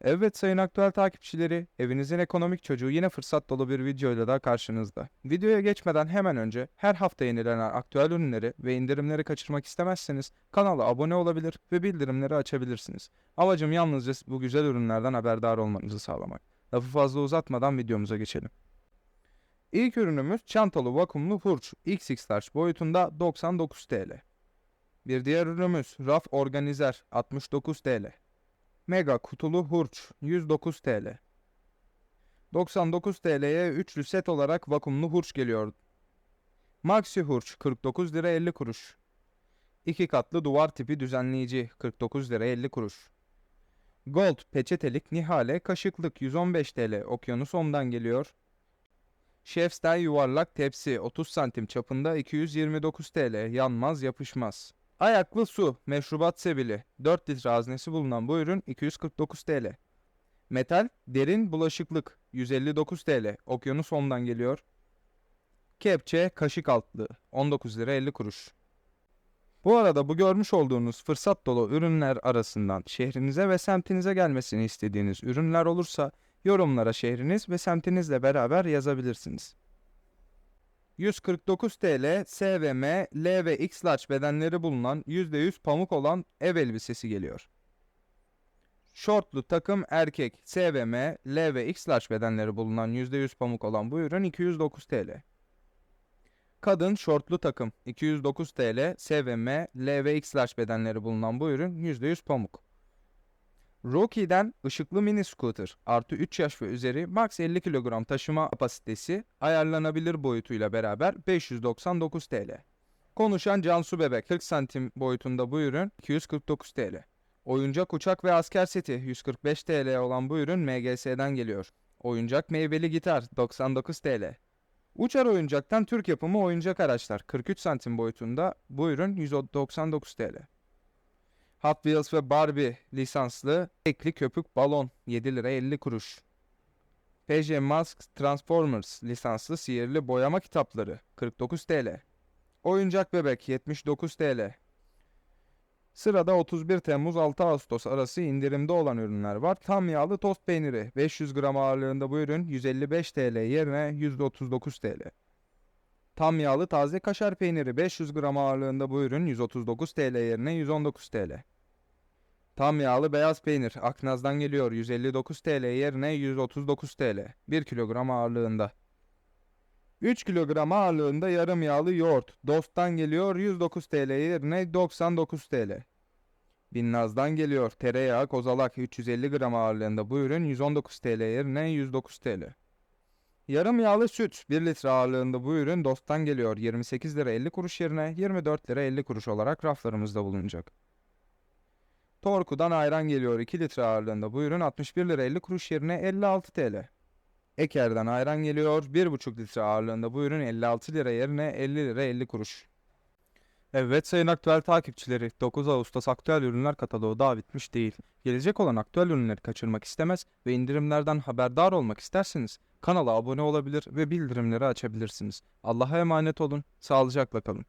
Evet sayın aktüel takipçileri, evinizin ekonomik çocuğu yine fırsat dolu bir videoyla daha karşınızda. Videoya geçmeden hemen önce her hafta yenilenen aktüel ürünleri ve indirimleri kaçırmak istemezseniz kanala abone olabilir ve bildirimleri açabilirsiniz. Amacım yalnızca bu güzel ürünlerden haberdar olmanızı sağlamak. Lafı fazla uzatmadan videomuza geçelim. İlk ürünümüz çantalı vakumlu hurç XX large boyutunda 99 TL. Bir diğer ürünümüz raf organizer 69 TL. Mega kutulu hurç 109 TL. 99 TL'ye üçlü set olarak vakumlu hurç geliyor. Maxi hurç 49 lira 50 kuruş. İki katlı duvar tipi düzenleyici 49 lira 50 kuruş. Gold peçetelik nihale kaşıklık 115 TL okyanus ondan geliyor. Chef'sten yuvarlak tepsi 30 santim çapında 229 TL yanmaz yapışmaz. Ayaklı su, meşrubat sebili, 4 litre haznesi bulunan bu ürün 249 TL. Metal, derin bulaşıklık, 159 TL, okyanus ondan geliyor. Kepçe, kaşık altlığı, 19 lira 50 kuruş. Bu arada bu görmüş olduğunuz fırsat dolu ürünler arasından şehrinize ve semtinize gelmesini istediğiniz ürünler olursa yorumlara şehriniz ve semtinizle beraber yazabilirsiniz. 149 TL SVM, L ve X large bedenleri bulunan %100 pamuk olan ev elbisesi geliyor. Şortlu takım erkek SVM, L ve X large bedenleri bulunan %100 pamuk olan bu ürün 209 TL. Kadın şortlu takım 209 TL SVM, L ve X large bedenleri bulunan bu ürün %100 pamuk. Rocky'den ışıklı mini scooter artı 3 yaş ve üzeri max 50 kilogram taşıma kapasitesi ayarlanabilir boyutuyla beraber 599 TL. Konuşan Cansu Bebek 40 santim boyutunda bu ürün 249 TL. Oyuncak uçak ve asker seti 145 TL olan bu ürün MGS'den geliyor. Oyuncak meyveli gitar 99 TL. Uçar oyuncaktan Türk yapımı oyuncak araçlar 43 santim boyutunda bu ürün 199 TL. Hot Wheels ve Barbie lisanslı ekli köpük balon 7 lira 50 kuruş. PJ Masks Transformers lisanslı sihirli boyama kitapları 49 TL. Oyuncak bebek 79 TL. Sırada 31 Temmuz 6 Ağustos arası indirimde olan ürünler var. Tam yağlı tost peyniri 500 gram ağırlığında bu ürün 155 TL yerine 139 TL. Tam yağlı taze kaşar peyniri 500 gram ağırlığında bu ürün 139 TL yerine 119 TL. Tam yağlı beyaz peynir Aknaz'dan geliyor 159 TL yerine 139 TL 1 kilogram ağırlığında. 3 kilogram ağırlığında yarım yağlı yoğurt Dost'tan geliyor 109 TL yerine 99 TL. Binnaz'dan geliyor tereyağı kozalak 350 gram ağırlığında bu ürün 119 TL yerine 109 TL. Yarım yağlı süt 1 litre ağırlığında bu ürün Dost'tan geliyor 28 lira 50 kuruş yerine 24 lira 50 kuruş olarak raflarımızda bulunacak. Torku'dan ayran geliyor 2 litre ağırlığında bu ürün 61 lira 50 kuruş yerine 56 TL. Eker'den ayran geliyor 1,5 litre ağırlığında bu ürün 56 lira yerine 50 lira 50 kuruş. Evet sayın aktüel takipçileri 9 Ağustos aktüel ürünler kataloğu daha bitmiş değil. Gelecek olan aktüel ürünleri kaçırmak istemez ve indirimlerden haberdar olmak isterseniz kanala abone olabilir ve bildirimleri açabilirsiniz. Allah'a emanet olun, sağlıcakla kalın.